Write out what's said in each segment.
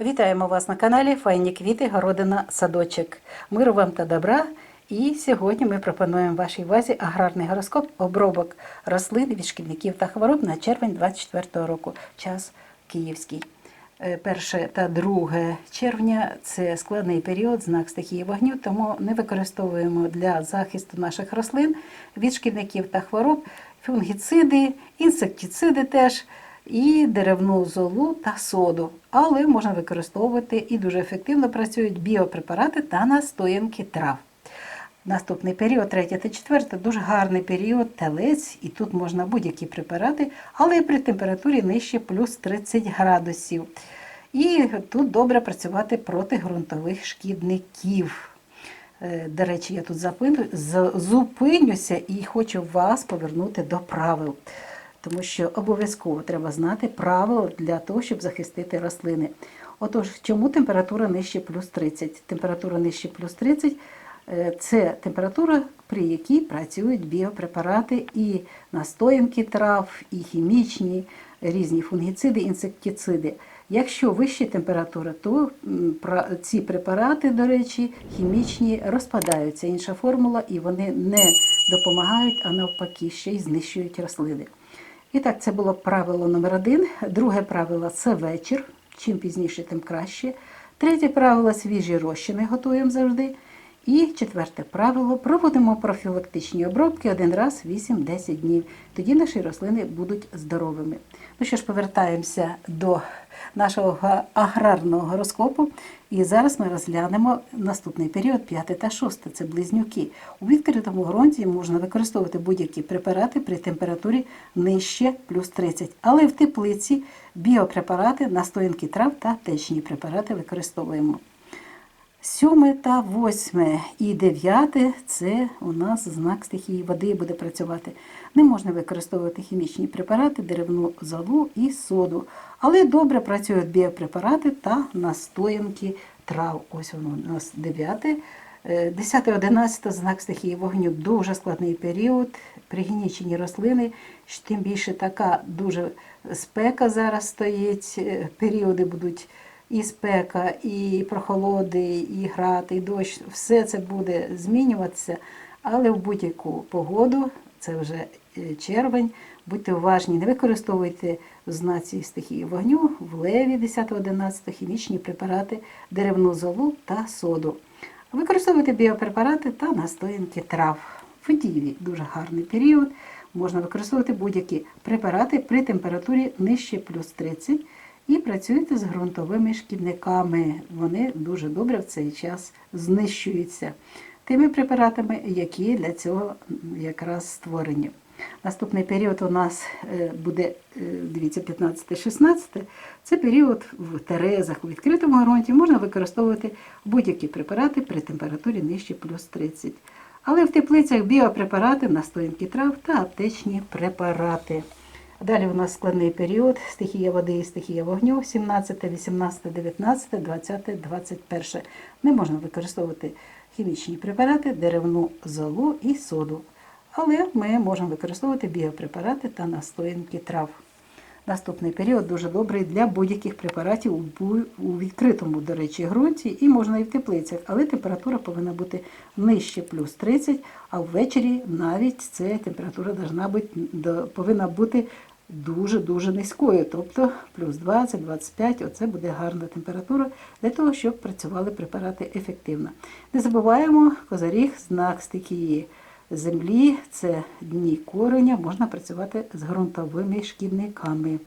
Вітаємо вас на каналі Файні квіти, городина, садочок. Миру вам та добра. І сьогодні ми пропонуємо вашій увазі аграрний гороскоп обробок рослин від шкідників та хвороб на червень 24 року. Час київський. Е, Перше та 2 червня це складний період, знак стихії вогню, тому не використовуємо для захисту наших рослин від шкідників та хвороб фунгіциди, інсектициди теж і деревну золу та соду. Але можна використовувати і дуже ефективно працюють біопрепарати та настоянки трав. Наступний період, третє та четверте, дуже гарний період, телець, і тут можна будь-які препарати, але при температурі нижче плюс 30 градусів. І тут добре працювати проти ґрунтових шкідників. Е, До речі, я тут зупинюся і хочу вас повернути до правил. Тому що обов'язково треба знати правила для того, щоб захистити рослини. Отож, чому температура нижче плюс 30? Температура нижче плюс 30 е, це температура, при якій працюють біопрепарати і настоянки трав, і хімічні, різні фунгіциди, інсектициди. Якщо вища температура, то ці препарати, до речі, хімічні розпадаються. Інша формула, і вони не допомагають, а навпаки, ще й знищують рослини. І так, це було правило номер один. Друге правило це вечір. Чим пізніше, тим краще. Третє правило свіжі розчини готуємо завжди. І четверте правило проводимо профілактичні обробки один раз 8-10 днів. Тоді наші рослини будуть здоровими. Ну що ж, повертаємося до нашого аграрного гороскопу. І зараз ми розглянемо наступний період, 5 та 6. Це близнюки. У відкритому ґрунті можна використовувати будь-які препарати при температурі нижче плюс 30. Але в теплиці біопрепарати, настоянки трав та течні препарати використовуємо. Сьоме та восьме і дев'яте це у нас знак стихії води буде працювати. Не можна використовувати хімічні препарати, деревну золу і соду. Але добре працюють біопрепарати та настоянки трав. Ось воно у нас дев'яте. Е, 10-11 знак стихії вогню дуже складний період. Пригнічені рослини, тим більше така дуже спека зараз стоїть. е, Періоди будуть і спека, і прохолоди, і град, і дощ. Все це буде змінюватися, але в будь-яку погоду, це вже е, червень, будьте уважні, не використовуйте в знаці стихії вогню, в леві 10-11 хімічні препарати, деревну золу та соду. Використовуйте біопрепарати та настоянки трав. В діві дуже гарний період. Можна використовувати будь-які препарати при температурі нижче плюс 30 і працюйте з ґрунтовими шкідниками. Вони дуже добре в цей час знищуються тими препаратами, які для цього якраз створені. Наступний період у нас е, буде, е, дивіться, 15-16. Це період в терезах у відкритому ґрунті. Можна використовувати будь-які препарати при температурі нижче плюс 30. Але в теплицях біопрепарати, настоянки трав та аптечні препарати. Далі у нас складний період, стихія води і стихія вогню, 17, 18, 19, 20, 21. Не можна використовувати хімічні препарати, деревну золу і соду. Але ми можемо використовувати біопрепарати та настоянки трав. Наступний період дуже добрий для будь-яких препаратів у відкритому, до речі, ґрунті і можна і в теплицях, але температура повинна бути нижче плюс 30, а ввечері навіть це температура повинна бути дуже-дуже низькою, тобто плюс 20-25, оце буде гарна температура для того, щоб працювали препарати ефективно. Не забуваємо, козаріг, знак стихії землі, це дні кореня, можна працювати з ґрунтовими шкідниками.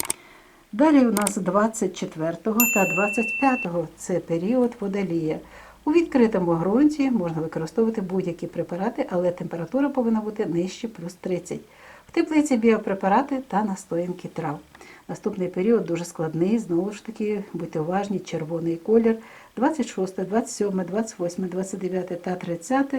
Далі у нас 24 та 25 це період водолія. У відкритому ґрунті можна використовувати будь-які препарати, але температура повинна бути нижче плюс 30. Теплиці біопрепарати та настоянки трав. Наступний період дуже складний, знову ж таки, будьте уважні, червоний колір. 26, 27, 28, 29 та 30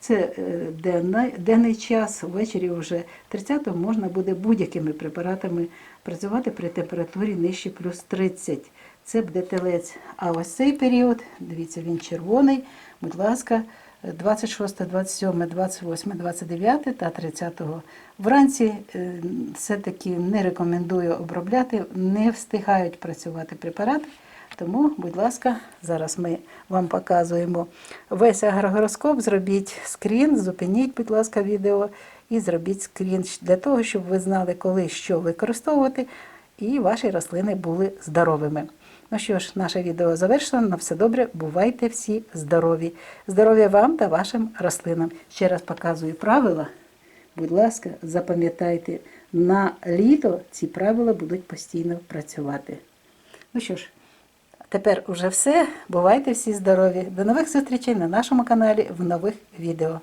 це е, денний, денний час, ввечері вже 30 можна буде будь-якими препаратами працювати при температурі нижче плюс 30. Це буде телець. А ось цей період, дивіться, він червоний, будь ласка, 26, 27, 28, 29 та 30. Вранці е, все-таки не рекомендую обробляти, не встигають працювати препарати. Тому, будь ласка, зараз ми вам показуємо весь агрогороскоп. Зробіть скрін, зупиніть, будь ласка, відео і зробіть скрін для того, щоб ви знали, коли що використовувати, і ваші рослини були здоровими. Ну що ж, наше відео завершено. На все добре. Бувайте всі здорові. Здоров'я вам та вашим рослинам. Ще раз показую правила. Будь ласка, запам'ятайте, на літо ці правила будуть постійно працювати. Ну що ж, тепер уже все. Бувайте всі здорові. До нових зустрічей на нашому каналі в нових відео.